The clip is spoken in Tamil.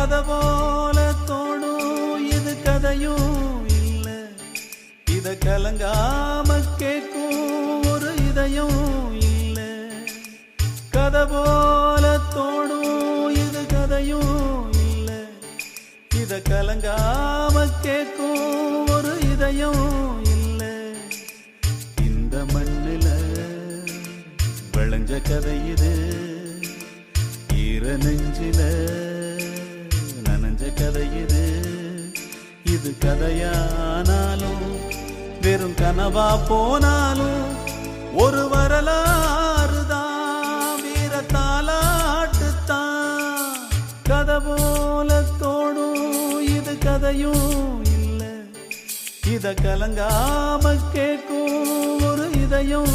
கதை போல தோணும் இது கதையும் இல்ல. இத கலங்காம கேட்கும் ஒரு இதயம் இல்ல. கதை போல தோணும் இது கதையும் இல்ல. இத கலங்காம கேட்கும் ஒரு இதயம் இல்ல. இந்த மண்ணில விளைஞ்ச கதை இது. ஈர நெஞ்சில கதை இது இது கதையானாலும் வெறும் கனவா போனாலும் ஒரு வரலாறு தான் வீரத்தாலாட்டுத்தான் கதை போல தோணும் இது கதையும் இல்லை. இத கலங்காம கேட்கும் ஒரு இதயம்